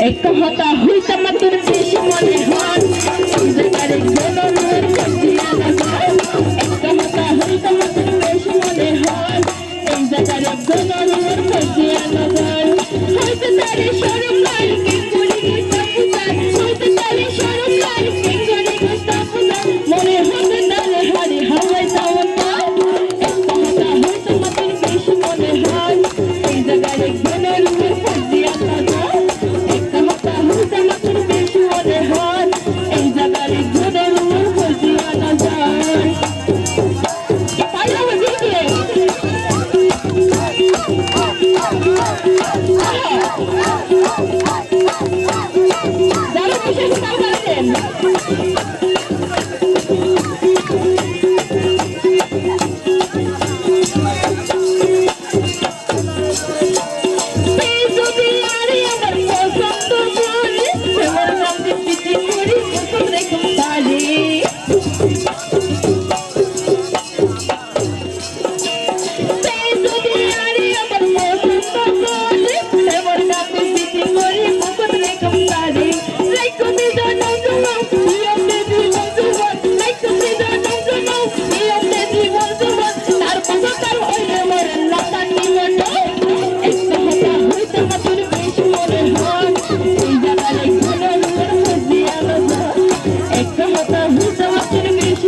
এক কথা হইতাম তোর বেশি মনে হন Ай, ай, ай, ай, ай. Hasta un sabor que